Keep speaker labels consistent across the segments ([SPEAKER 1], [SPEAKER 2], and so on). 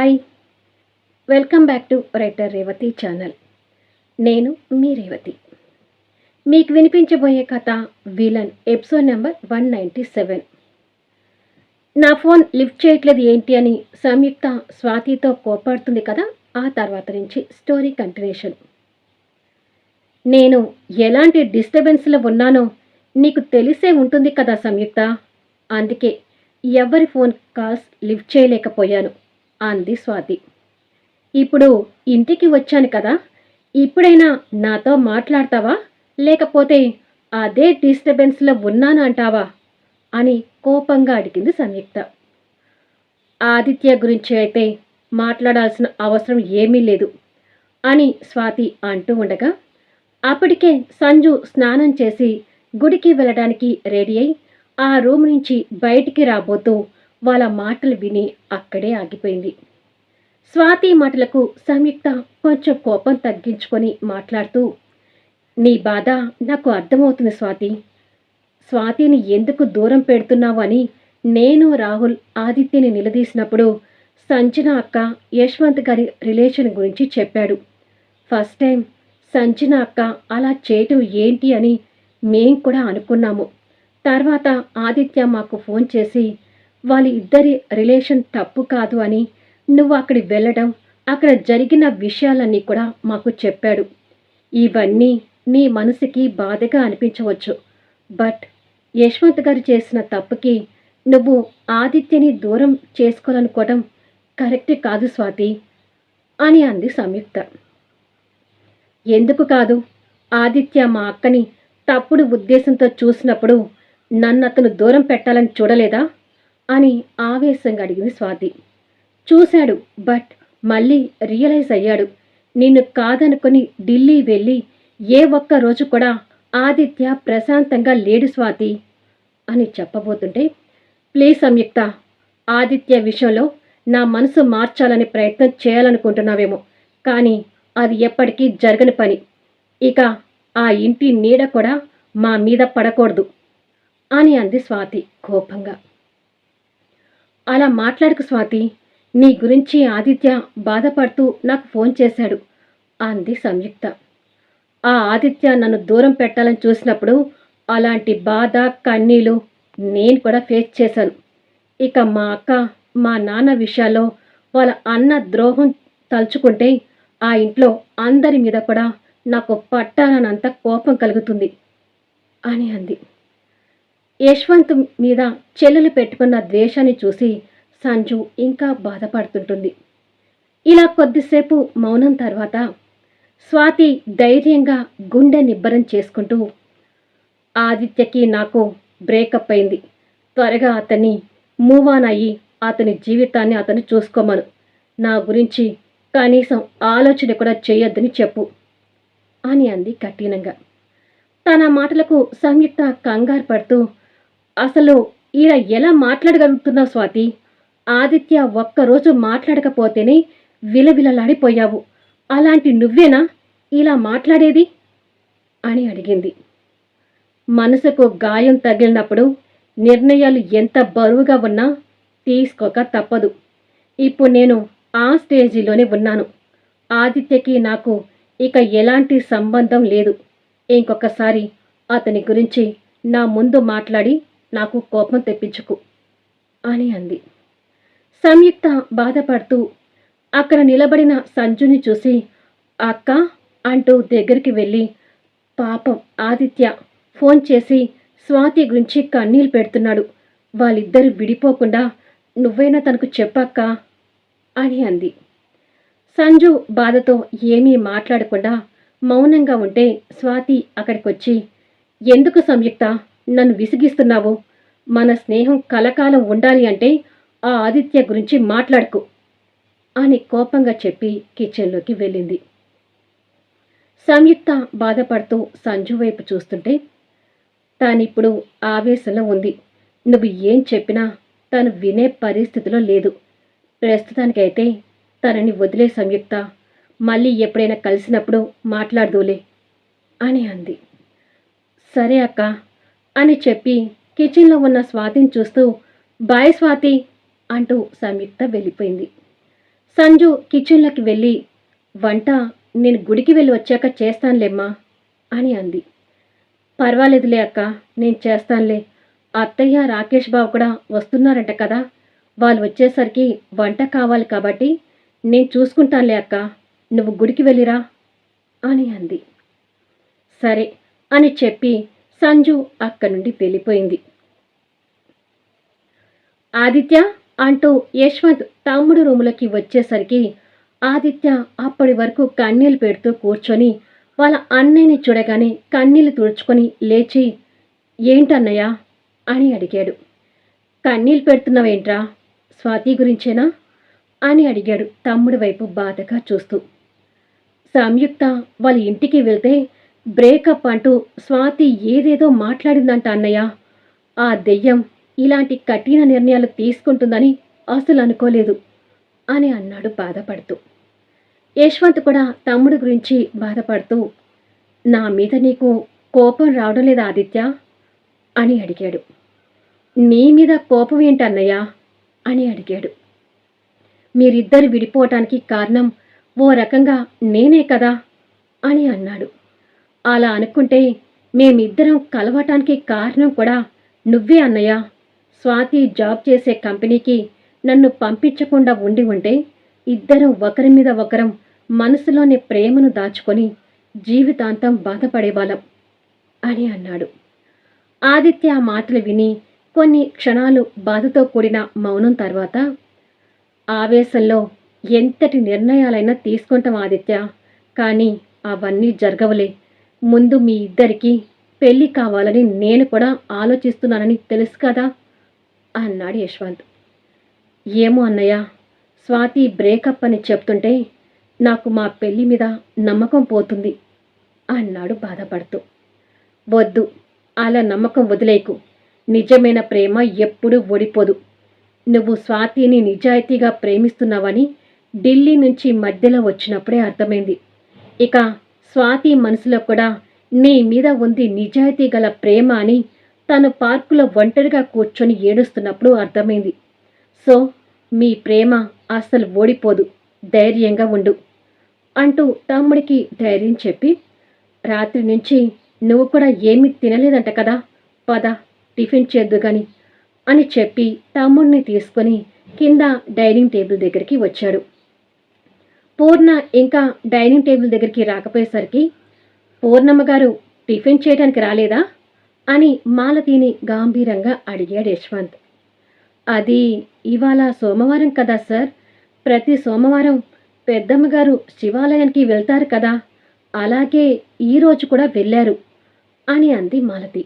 [SPEAKER 1] Hi. Welcome back to writer Revathi channel. నేను మీ రేవతి. మీకు వినిపించబోయే కథ villain episode number one ninety seven. నా ఫోన్ లిఫ్ట్ చేయట్లేదు ఏంటి అని సంయుక్త స్వాతితో కోపాడుతుంది కదా ఆ తర్వాత నుంచి స్టోరీ కంటిన్యూషన్. నేను ఎలాంటి డిస్టర్బెన్స్లో ఉన్నానో నీకు తెలిసే ఉంటుంది కదా సంయుక్త. అందుకే ఎవరి ఫోన్ కాల్స్ లిఫ్ట్ చేయలేకపోయాను. అంది స్వాతి. ఇప్పుడు ఇంటికి వచ్చాను కదా ఇప్పుడైనా నాతో మాట్లాడతావా? లేకపోతే అదే డిస్టర్బెన్స్లో ఉన్నాను అంటావా అని కోపంగా అడిగింది సంయుక్త. ఆదిత్య గురించి అయితే మాట్లాడాల్సిన అవసరం ఏమీ లేదు అని స్వాతి అంటూ ఉండగా అప్పటికే సంజు స్నానం చేసి గుడికి వెళ్ళడానికి రెడీ అయి ఆ రూమ్ నుంచి బయటికి రాబోతూ వాళ్ళ మాటలు విని అక్కడే ఆగిపోయింది. స్వాతి మాటలకు సంయుక్త కొంచెం కోపం తగ్గించుకొని మాట్లాడుతూ నీ బాధ నాకు అర్థమవుతుంది స్వాతి. స్వాతిని ఎందుకు దూరం పెడుతున్నావు అని నేను రాహుల్ ఆదిత్యని నిలదీసినప్పుడు సంజన అక్క యశ్వంత్ గారి రిలేషన్ గురించి చెప్పాడు. ఫస్ట్ టైం సంజన అక్క అలా చేయటం ఏంటి అని మేం కూడా అనుకున్నాము. తర్వాత ఆదిత్య మాకు ఫోన్ చేసి వాళ్ళ ఇద్దరి రిలేషన్ తప్పు కాదు అని నువ్వు అక్కడికి వెళ్ళడం అక్కడ జరిగిన విషయాలన్నీ కూడా మాకు చెప్పాడు. ఇవన్నీ నీ మనసుకి బాధగా అనిపించవచ్చు. బట్ యశ్వంత్ గారు చేసిన తప్పుకి నువ్వు ఆదిత్యని దూరం చేసుకోవాలనుకోవడం కరెక్ట్ కాదు స్వాతి అని అంది సంయుక్త. ఎందుకు కాదు? ఆదిత్య మా అక్కని తప్పుడు ఉద్దేశంతో చూసినప్పుడు నన్ను అతను దూరం పెట్టాలని చూడలేదా? అని ఆవేశంగా అడిగింది స్వాతి. చూశాడు బట్ మళ్ళీ రియలైజ్ అయ్యాడు. నిన్ను కాదనుకొని ఢిల్లీ వెళ్ళి ఏ ఒక్క రోజు కూడా ఆదిత్య ప్రశాంతంగా లేడు స్వాతి అని చెప్పబోతుంటే ప్లీజ్ సంయుక్త ఆదిత్య విషయంలో నా మనసు మార్చాలని ప్రయత్నం చేయాలనుకుంటున్నావేమో కానీ అది ఎప్పటికీ జరగని పని. ఇక ఆ ఇంటి నీడ కూడా మా మీద పడకూడదు అని అంది స్వాతి కోపంగా. అలా మాట్లాడకు స్వాతి. నీ గురించి ఆదిత్య బాధపడుతూ నాకు ఫోన్ చేశాడు అంది సంయుక్త. ఆ ఆదిత్య నన్ను దూరం పెట్టాలని చూసినప్పుడు అలాంటి బాధ కన్నీలు నేను కూడా ఫేస్ చేశాను. ఇక మా అక్క మా నాన్న విషయాల్లో వాళ్ళ అన్న ద్రోహం తలుచుకుంటే ఆ ఇంట్లో అందరి మీద కూడా నాకు పట్టాలనంత కోపం కలుగుతుంది అని అంది. యశ్వంత్ మీద చెల్లెలు పెట్టుకున్న ద్వేషాన్ని చూసి సంజు ఇంకా బాధపడుతుంటుంది. ఇలా కొద్దిసేపు మౌనం తర్వాత స్వాతి ధైర్యంగా గుండె నిబ్బరం చేసుకుంటూ ఆదిత్యకి నాకు బ్రేకప్ అయింది. త్వరగా అతన్ని మూవ్ ఆన్ అయ్యి అతని జీవితాన్ని అతను చూసుకోమను. నా గురించి కనీసం ఆలోచన కూడా చేయొద్దని చెప్పు అని అంది కఠినంగా. తన మాటలకు సంయుక్త కంగారు పడుతూ అసలు ఈయన ఎలా మాట్లాడగలుగుతున్నావు స్వాతి? ఆదిత్య ఒక్కరోజు మాట్లాడకపోతేనే విలవిలలాడిపోయావు. అలాంటి నువ్వేనా? ఇలా మాట్లాడేది? అని అడిగింది. మనసుకు గాయం తగిలినప్పుడు నిర్ణయాలు ఎంత బరువుగా ఉన్నా తీసుకోక తప్పదు. ఇప్పుడు నేను ఆ స్టేజీలోనే ఉన్నాను. ఆదిత్యకి నాకు ఇక ఎలాంటి సంబంధం లేదు. ఇంకొకసారి అతని గురించి నా ముందు మాట్లాడి నాకు కోపం తెప్పించుకు అని అంది. సంయుక్త బాధపడుతూ అక్కడ నిలబడిన సంజుని చూసి అక్క అంటూ దగ్గరికి వెళ్ళి పాపం ఆదిత్య ఫోన్ చేసి స్వాతి గురించి కన్నీళ్ళు పెడుతున్నాడు. వాళ్ళిద్దరు విడిపోకుండా నువ్వైనా తనకు చెప్పక్క అని అంది. సంజు బాధతో ఏమీ మాట్లాడకుండా మౌనంగా ఉంటే స్వాతి అక్కడికొచ్చి ఎందుకు సంయుక్త? నన్ను విసిగిస్తున్నావు. మన స్నేహం కలకాలం ఉండాలి అంటే ఆ ఆదిత్య గురించి మాట్లాడుకు అని కోపంగా చెప్పి కిచెన్లోకి వెళ్ళింది. సంయుక్త బాధపడుతూ సంజు వైపు చూస్తుంటే తానిప్పుడు ఆవేశంలో ఉంది. నువ్వు ఏం చెప్పినా తను వినే పరిస్థితిలో లేదు. ప్రస్తుతానికైతే తనని వదిలే సంయుక్త మళ్ళీ ఎప్పుడైనా కలిసినప్పుడు మాట్లాడదులే అని అంది. సరే అక్క అని చెప్పి కిచెన్లో ఉన్న స్వాతిని చూస్తూ బాయ్ స్వాతి అంటూ సంయుక్త వెళ్ళిపోయింది. సంజు కిచెన్లోకి వెళ్ళి వంట నేను గుడికి వెళ్ళి వచ్చాక చేస్తానులేమ్మా అని అంది. పర్వాలేదులే అక్క నేను చేస్తానులే. అత్తయ్య రాకేష్ బాబు కూడా వస్తున్నారంట కదా. వాళ్ళు వచ్చేసరికి వంట కావాలి కాబట్టి నేను చూసుకుంటానులే అక్క. నువ్వు గుడికి వెళ్ళిరా అని అంది. సరే అని చెప్పి సంజు అక్కడి నుండి వెళ్ళిపోయింది. ఆదిత్య అంటూ యశ్వంత్ తమ్ముడు రూములోకి వచ్చేసరికి ఆదిత్య అప్పటి వరకు కన్నీళ్ళు పెడుతూ కూర్చొని వాళ్ళ అన్నయ్యని చూడగానే కన్నీళ్ళు తుడుచుకొని లేచి ఏంటన్నయ్యా? అని అడిగాడు. కన్నీళ్ళు పెడుతున్నావేంట్రా? స్వాతి గురించేనా? అని అడిగాడు తమ్ముడి వైపు బాధగా చూస్తూ. సంయుక్త వాళ్ళ ఇంటికి వెళ్తే బ్రేకప్ అంటూ స్వాతి ఏదేదో మాట్లాడిందంట అన్నయ్య. ఆ దెయ్యం ఇలాంటి కఠిన నిర్ణయాలు తీసుకుంటుందని అసలు అనుకోలేదు అని అన్నాడు బాధపడుతూ. యశ్వంత్ కూడా తమ్ముడు గురించి బాధపడుతూ నా మీద నీకు కోపం రావడం లేదా ఆదిత్య? అని అడిగాడు. నీ మీద కోపం ఏంటన్నయ్య అని అడిగాడు. మీరిద్దరు విడిపోవటానికి కారణం ఓ రకంగా నేనే కదా? అని అన్నాడు. అలా అనుకుంటే మేమిద్దరం కలవటానికి కారణం కూడా నువ్వే అన్నయ్య. స్వాతి జాబ్ చేసే కంపెనీకి నన్ను పంపించకుండా ఉండి ఉంటే ఇద్దరం ఒకరి మీద ఒకరం మనసులోని ప్రేమను దాచుకొని జీవితాంతం బాధపడేవాళ్ళం అని అన్నాడు. ఆదిత్య ఆ మాటలు విని కొన్ని క్షణాలు బాధతో కూడిన మౌనం తర్వాత ఆవేశంలో ఎంతటి నిర్ణయాలైనా తీసుకుంటాం ఆదిత్య కానీ అవన్నీ జరగవలే. ముందు మీ ఇద్దరికి పెళ్ళి కావాలని నేను కూడా ఆలోచిస్తున్నానని తెలుసు కదా? అన్నాడు యశ్వంత్. ఏమో అన్నయ్య స్వాతి బ్రేకప్ అని చెప్తుంటే నాకు మా పెళ్ళి మీద నమ్మకం పోతుంది అన్నాడు బాధపడుతూ. వద్దు అలా నమ్మకం వదిలేకు. నిజమైన ప్రేమ ఎప్పుడూ ఓడిపోదు. నువ్వు స్వాతిని నిజాయితీగా ప్రేమిస్తున్నావని ఢిల్లీ నుంచి మధ్యలో వచ్చినప్పుడే అర్థమైంది. ఇక స్వాతి మనసులో కూడా నీ మీద ఉంది నిజాయితీ గల ప్రేమ అని తను పార్కులో ఒంటరిగా కూర్చొని ఏడుస్తున్నప్పుడు అర్థమైంది. సో మీ ప్రేమ అస్సలు ఓడిపోదు ధైర్యంగా ఉండు అంటూ తమ్ముడికి ధైర్యం చెప్పి రాత్రి నుంచి నువ్వు కూడా ఏమీ తినలేదంట కదా పద టిఫిన్ చేద్దు గాని అని చెప్పి తమ్ముడిని తీసుకొని కింద డైనింగ్ టేబుల్ దగ్గరికి వచ్చాడు. పూర్ణ ఇంకా డైనింగ్ టేబుల్ దగ్గరికి రాకపోయేసరికి పూర్ణమ్మ గారు టిఫిన్ చేయడానికి రాలేదా? అని మాలతీని గాంభీరంగా అడిగాడు యశ్వంత్. అది ఇవాళ సోమవారం కదా సార్. ప్రతి సోమవారం పెద్దమ్మగారు శివాలయానికి వెళ్తారు కదా. అలాగే ఈరోజు కూడా వెళ్ళారు అని అంది మాలతి.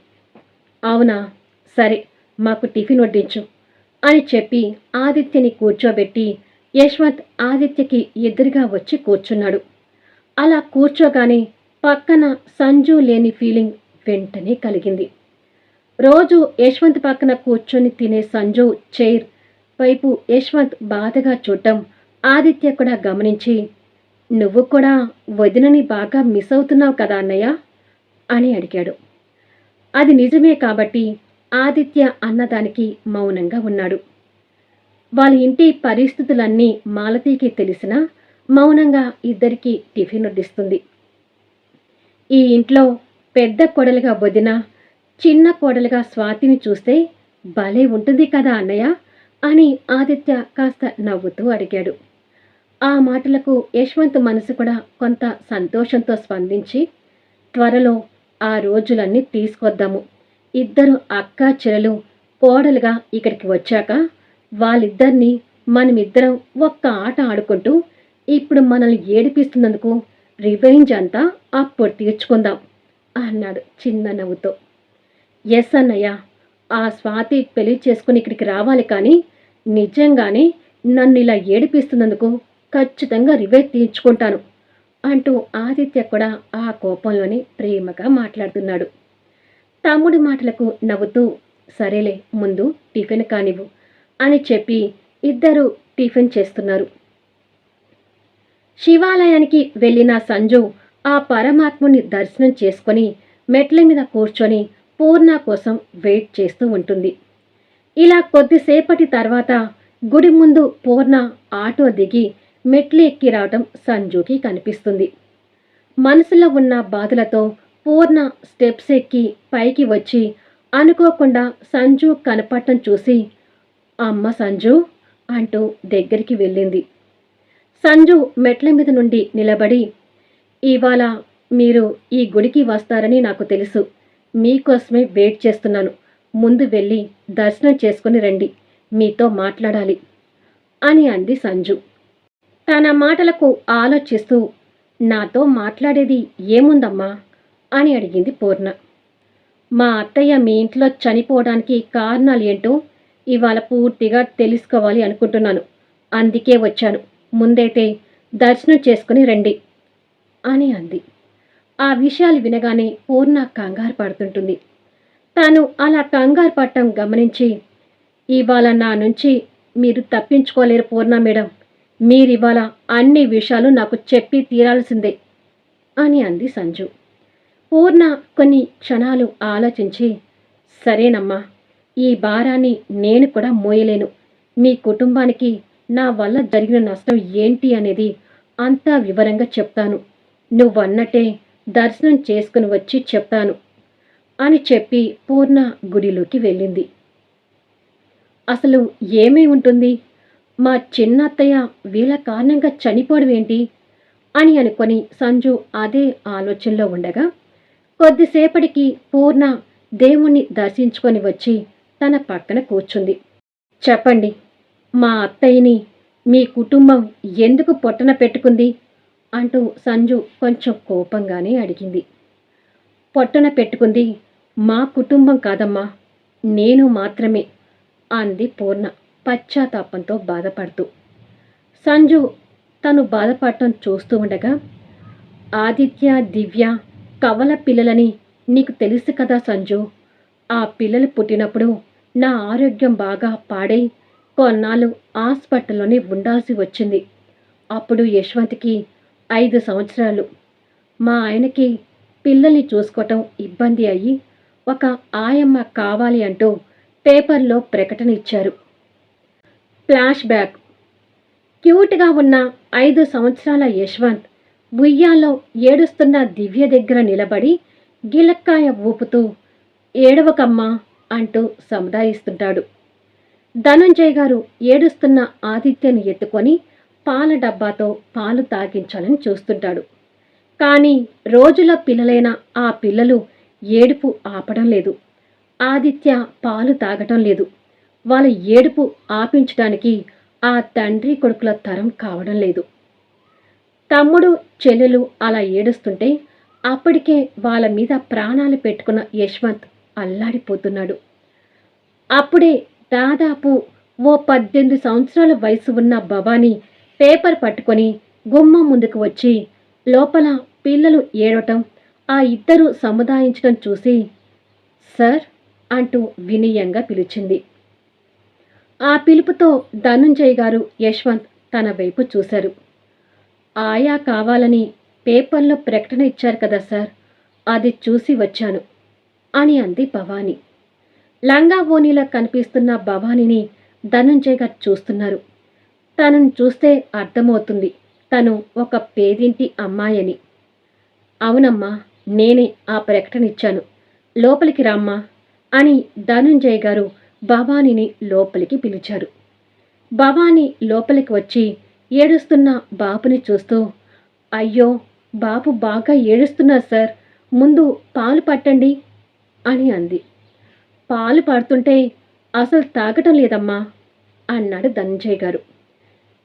[SPEAKER 1] అవునా? సరే మాకు టిఫిన్ వడ్డించు అని చెప్పి ఆదిత్యని కూర్చోబెట్టి యశ్వంత్ ఆదిత్యకి ఎదురుగా వచ్చి కూర్చున్నాడు. అలా కూర్చోగానే పక్కన సంజు లేని ఫీలింగ్ వెంటనే కలిగింది. రోజు యశ్వంత్ పక్కన కూర్చొని తినే సంజు చైర్ వైపు యశ్వంత్ బాధగా చూడటం ఆదిత్య కూడా గమనించి నువ్వు కూడా వదినని బాగా మిస్ అవుతున్నావు కదా అన్నయ్య? అని అడిగాడు. అది నిజమే కాబట్టి ఆదిత్య అన్నదానికి మౌనంగా ఉన్నాడు. వాళ్ళ ఇంటి పరిస్థితులన్నీ మాలతీకి తెలిసినా మౌనంగా ఇద్దరికి టిఫిన్ వడ్డిస్తుంది. ఈ ఇంట్లో పెద్ద కోడలుగా వదిన చిన్న కోడలుగా స్వాతిని చూస్తే భలే ఉంటుంది కదా అన్నయ్య అని ఆదిత్య కాస్త నవ్వుతూ అడిగాడు. ఆ మాటలకు యశ్వంత్ మనసు కూడా కొంత సంతోషంతో స్పందించి త్వరలో ఆ రోజులన్నీ తీసుకొద్దాము. ఇద్దరు అక్క చెల్లెలు కోడలుగా ఇక్కడికి వచ్చాక వాళ్ళిద్దరినీ మనమిద్దరం ఒక్క ఆట ఆడుకుంటూ ఇప్పుడు మనల్ని ఏడిపిస్తున్నందుకు రివెంజ్ అంతా అప్పుడు తీర్చుకుందాం అన్నాడు చిన్న నవ్వుతో. ఎస్ అన్నయ్య ఆ స్వాతి పెళ్ళి చేసుకుని ఇక్కడికి రావాలి కానీ నిజంగానే నన్ను ఇలా ఏడిపిస్తున్నందుకు ఖచ్చితంగా రివెంజ్ తీర్చుకుంటాను అంటూ ఆదిత్య కూడా ఆ కోపంలోనే ప్రేమగా మాట్లాడుతున్నాడు. తమ్ముడి మాటలకు నవ్వుతూ సరేలే ముందు టిఫిన్ కానివ్వు అని చెప్పి ఇద్దరు టిఫిన్ చేస్తున్నారు. శివాలయానికి వెళ్ళిన సంజు ఆ పరమాత్ముని దర్శనం చేసుకొని మెట్ల మీద కూర్చొని పూర్ణ కోసం వెయిట్ చేస్తూ ఉంటుంది. ఇలా కొద్దిసేపటి తర్వాత గుడి ముందు పూర్ణ ఆటో దిగి మెట్లు ఎక్కి రావటం సంజుకి కనిపిస్తుంది. మనసులో ఉన్న బాధలతో పూర్ణ స్టెప్స్ ఎక్కి పైకి వచ్చి అనుకోకుండా సంజు కనపడటం చూసి అమ్మ సంజు అంటూ దగ్గరికి వెళ్ళింది. సంజు మెట్ల మీద నుండి నిలబడి ఇవాళ మీరు ఈ గుడికి వస్తారని నాకు తెలుసు. మీకోసమే వెయిట్ చేస్తున్నాను. ముందు వెళ్ళి దర్శనం చేసుకుని రండి. మీతో మాట్లాడాలి అని అంది సంజు. తన మాటలకు ఆలోచిస్తూ నాతో మాట్లాడేది ఏముందమ్మా? అని అడిగింది పూర్ణ. మా అత్తయ్య మీ ఇంట్లో చనిపోవడానికి కారణాలు ఏంటో ఇవాళ పూర్తిగా తెలుసుకోవాలి అనుకుంటున్నాను. అందుకే వచ్చాను. ముందైతే దర్శనం చేసుకుని రండి అని అంది. ఆ విషయాలు వినగానే పూర్ణ కంగారు పడుతుంటుంది. తాను అలా కంగారు పడటం గమనించి ఇవాళ నా నుంచి మీరు తప్పించుకోలేరు పూర్ణ మేడం. మీరివాళ అన్ని విషయాలు నాకు చెప్పి తీరాల్సిందే అని అంది సంజు. పూర్ణ కొన్ని క్షణాలు ఆలోచించి సరేనమ్మా ఈ భారాన్ని నేను కూడా మోయలేను. మీ కుటుంబానికి నా వల్ల జరిగిన నష్టం ఏంటి అనేది అంతా వివరంగా చెప్తాను. నువ్వన్నట్టే దర్శనం చేసుకుని వచ్చి చెప్తాను అని చెప్పి పూర్ణ గుడిలోకి వెళ్ళింది. అసలు ఏమై ఉంటుంది? మా చిన్నత్తయ్య వీళ్ళ కారణంగా చనిపోవడం ఏంటి? అని అనుకొని సంజు అదే ఆలోచనలో ఉండగా కొద్దిసేపటికి పూర్ణ దేవుణ్ణి దర్శించుకొని వచ్చి తన పక్కన కూర్చుంది. చెప్పండి మా అత్తయ్యని మీ కుటుంబం ఎందుకు పొట్టన పెట్టుకుంది? అంటూ సంజు కొంచెం కోపంగానే అడిగింది. పొట్టన పెట్టుకుంది మా కుటుంబం కాదమ్మా నేను మాత్రమే అంది పూర్ణ పశ్చాత్తాపంతో బాధపడుతూ. సంజు తను బాధపడటం చూస్తూ ఉండగా ఆదిత్య దివ్య కవల పిల్లలని నీకు తెలుసు కదా సంజు ఆ పిల్లలు పుట్టినప్పుడు నా ఆరోగ్యం బాగా పాడై కొన్నాళ్ళు హాస్పిటల్లోనే ఉండాల్సి వచ్చింది. అప్పుడు యశ్వంత్కి ఐదు సంవత్సరాలు. మా ఆయనకి పిల్లల్ని చూసుకోవటం ఇబ్బంది అయ్యి ఒక ఆయమ్మ కావాలి అంటూ పేపర్లో ప్రకటన ఇచ్చారు. Flash back. క్యూట్గా ఉన్న ఐదు సంవత్సరాల యశ్వంత్ ఉయ్యాలో ఏడుస్తున్న దివ్య దగ్గర నిలబడి గిలక్కాయ ఊపుతూ ఏడవకమ్మా అంటూ సముదాయిస్తుంటాడు. ధనంజయ్ గారు ఏడుస్తున్న ఆదిత్యను ఎత్తుకొని పాల డబ్బాతో పాలు తాగించాలని చూస్తుంటాడు. కానీ రోజుల పిల్లలైన ఆ పిల్లలు ఏడుపు ఆపడం లేదు. ఆదిత్య పాలు తాగటం లేదు. వాళ్ళ ఏడుపు ఆపించడానికి ఆ తండ్రి కొడుకుల తరం కావడం లేదు. తమ్ముడు చెల్లెలు అలా ఏడుస్తుంటే అప్పటికే వాళ్ళ మీద ప్రాణాలు పెట్టుకున్న యశ్వంత్ అల్లాడిపోతున్నాడు. అప్పుడే దాదాపు ఓ పద్దెనిమిది సంవత్సరాల వయసు ఉన్న భవానీ పేపర్ పట్టుకొని గుమ్మం ముందుకు వచ్చి లోపల పిల్లలు ఏడవటం ఆ ఇద్దరు సముదాయించడం చూసి సార్ అంటూ వినయంగా పిలిచింది. ఆ పిలుపుతో ధనుంజయ్ గారు యశ్వంత్ తన వైపు చూశారు. ఆయా కావాలని పేపర్లో ప్రకటన ఇచ్చారు కదా సార్ అది చూసి వచ్చాను. అని అంది భవానీ. లంగా ఓనీలా కనిపిస్తున్న భవానీని ధనుంజయ్ గారు చూస్తున్నారు. తనను చూస్తే అర్థమవుతుంది తను ఒక పేదింటి అమ్మాయని. అవునమ్మా నేనే ఆ ప్రకటన ఇచ్చాను లోపలికి రామ్మా అని ధనుంజయ్ గారు భవానీని లోపలికి పిలిచారు. భవానీ లోపలికి వచ్చి ఏడుస్తున్న బాబుని చూస్తూ అయ్యో బాబు బాగా ఏడుస్తున్నారు సార్ ముందు పాలు పట్టండి అని అంది. పాలు పడుతుంటే అసలు తాగటం లేదమ్మా అన్నాడు ధనంజయ్ గారు.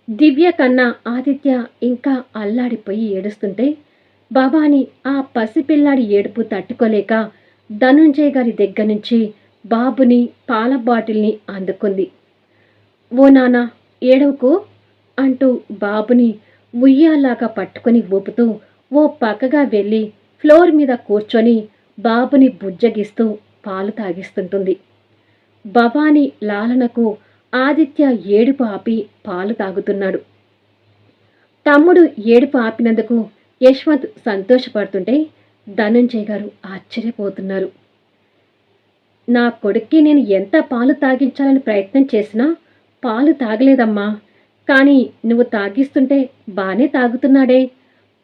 [SPEAKER 1] దివ్య కన్నా ఆదిత్య ఇంకా అల్లాడిపోయి ఏడుస్తుంటే భవాని ఆ పసిపిల్లాడి ఏడుపు తట్టుకోలేక ధనుంజయ్ గారి దగ్గర నుంచి బాబుని పాల బాటిల్ని అందుకుంది. ఓ నాన్న ఏడవకు అంటూ బాబుని ఉయ్యాలాగా పట్టుకొని ఊపుతూ ఓ పక్కగా వెళ్ళి ఫ్లోర్ మీద కూర్చొని బాబుని బుజ్జగిస్తూ పాలు తాగిస్తుంటుంది. భవానీ లాలనకు ఆదిత్య ఏడుపు ఆపి పాలు తాగుతున్నాడు. తమ్ముడు ఏడుపు ఆపినందుకు యశ్వంత్ సంతోషపడుతుంటే ధనంజయ్ గారు ఆశ్చర్యపోతున్నారు. నా కొడుక్కి నేను ఎంత పాలు తాగించాలని ప్రయత్నం చేసినా పాలు తాగలేదమ్మా. కానీ నువ్వు తాగిస్తుంటే బాగానే తాగుతున్నాడే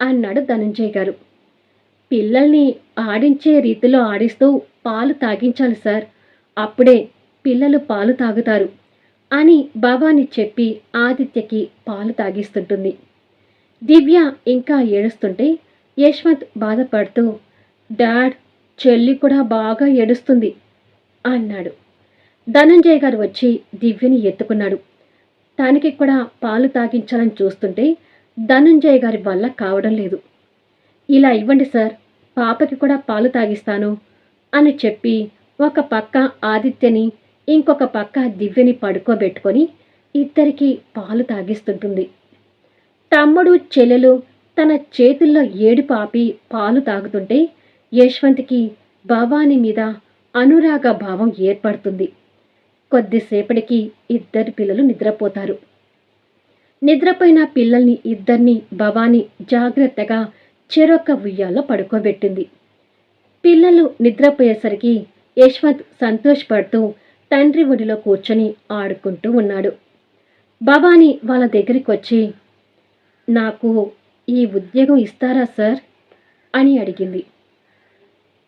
[SPEAKER 1] అన్నాడు ధనంజయ్ గారు. పిల్లల్ని ఆడించే రీతిలో ఆడిస్తూ పాలు తాగించాలి సార్. అప్పుడే పిల్లలు పాలు తాగుతారు అని భవాని చెప్పి ఆదిత్యకి పాలు తాగిస్తుంటుంది. దివ్య ఇంకా ఏడుస్తుంటే యశ్వంత్ బాధపడుతూ డాడ్ చెల్లి కూడా బాగా ఏడుస్తుంది అన్నాడు. ధనంజయ్ గారు వచ్చి దివ్యని ఎత్తుకున్నాడు. తనకి కూడా పాలు తాగించాలని చూస్తుంటే ధనంజయ్ గారి వల్ల కావడం లేదు. ఇలా ఇవ్వండి సార్. పాపకి కూడా పాలు తాగిస్తాను అని చెప్పి ఒక పక్క ఆదిత్యని ఇంకొక పక్క దివ్యని పడుకోబెట్టుకొని ఇద్దరికి పాలు తాగిస్తుంటుంది. తమ్ముడు చెల్లెలు తన చేతుల్లో ఏడు పాపి పాలు తాగుతుంటే యశ్వంత్కి భవాని మీద అనురాగ భావం ఏర్పడుతుంది. కొద్దిసేపటికి ఇద్దరు పిల్లలు నిద్రపోతారు. నిద్రపోయిన పిల్లల్ని ఇద్దరిని భవాని జాగ్రత్తగా చెరొక్క ఉయ్యాలో పడుకోబెట్టింది. పిల్లలు నిద్రపోయేసరికి యశ్వంత్ సంతోషపడుతూ తండ్రి ఒడిలో కూర్చొని ఆడుకుంటూ ఉన్నాడు. భవానీ వాళ్ళ దగ్గరికి వచ్చి నాకు ఈ ఉద్యోగం ఇస్తారా సార్? అని అడిగింది.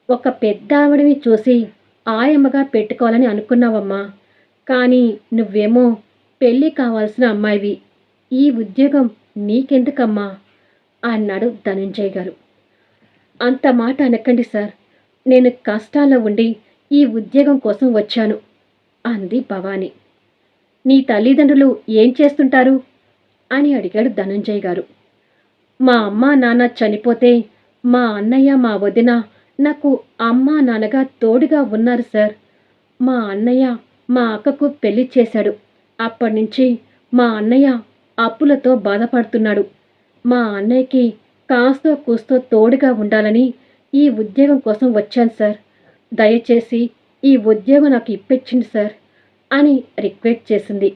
[SPEAKER 1] ఒక పెద్ద ఆవిడని చూసి ఆయమ్మగా పెట్టుకోవాలని అనుకున్నావమ్మా. కానీ నువ్వేమో పెళ్ళి కావాల్సిన అమ్మాయివి. ఈ ఉద్యోగం నీకెందుకమ్మా? అన్నాడు ధనంజయ్ గారు. అంత మాట అనకండి సార్. నేను కష్టాల్లో ఉండి ఈ ఉద్యోగం కోసం వచ్చాను అంది భవానీ. నీ తల్లిదండ్రులు ఏం చేస్తుంటారు? అని అడిగాడు ధనంజయ్ గారు. మా అమ్మ నాన్న చనిపోతే మా అన్నయ్య మా వదిన నాకు అమ్మ నాన్నగా తోడుగా ఉన్నారు సార్. మా అన్నయ్య మా అక్కకు పెళ్ళి చేశాడు. అప్పటి నుంచి మా అన్నయ్య అప్పులతో బాధపడుతున్నాడు. మా అన్నయ్యకి కాస్తో కూస్తో తోడుగా ఉండాలని ఈ ఉద్యోగం కోసం వచ్చాను సార్. దయచేసి ఈ ఉద్యోగం నాకు ఇప్పించింది సార్ అని రిక్వెస్ట్ చేసింది.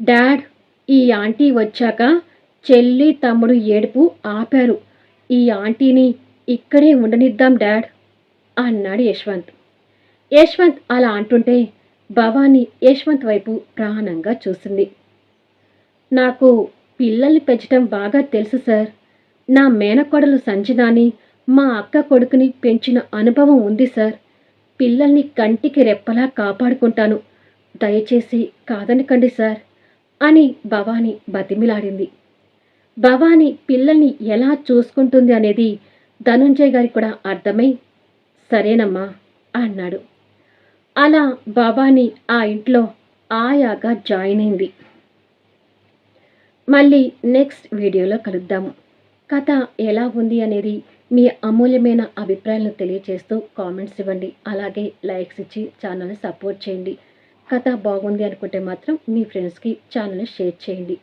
[SPEAKER 1] డాడ్ ఈ ఆంటీ వచ్చాక చెల్లి తమ్ముడు ఏడుపు ఆపారు. ఈ ఆంటీని ఇక్కడే ఉండనిద్దాం డాడ్ అన్నాడు యశ్వంత్. యశ్వంత్ అలా అంటుంటే భవాని యశ్వంత్ వైపు ప్రాణంగా చూసింది. నాకు పిల్లల్ని పెంచడం బాగా తెలుసు సార్. నా మేనకోడలు సంజనాని మా అక్క కొడుకుని పెంచిన అనుభవం ఉంది సార్. పిల్లల్ని కంటికి రెప్పలా కాపాడుకుంటాను. దయచేసి కాదనకండి సార్ అని భవాని బతిమిలాడింది. భవాని పిల్లల్ని ఎలా చూసుకుంటుంది అనేది ధనుంజయ్ గారికి కూడా అర్థమై సరేనమ్మా అన్నాడు. అలా భవాని ఆ ఇంట్లో ఆయాగా జాయిన్ అయింది. మళ్ళీ నెక్స్ట్ వీడియోలో కలుద్దాము. కథ ఎలా ఉంది అనేది మీ అమూల్యమైన అభిప్రాయాలను తెలియజేస్తూ కామెంట్స్ ఇవ్వండి. అలాగే లైక్స్ ఇచ్చి ఛానల్ని సపోర్ట్ చేయండి. కథ బాగుంది అనుకుంటే మాత్రం మీ ఫ్రెండ్స్కి ఛానల్ని షేర్ చేయండి.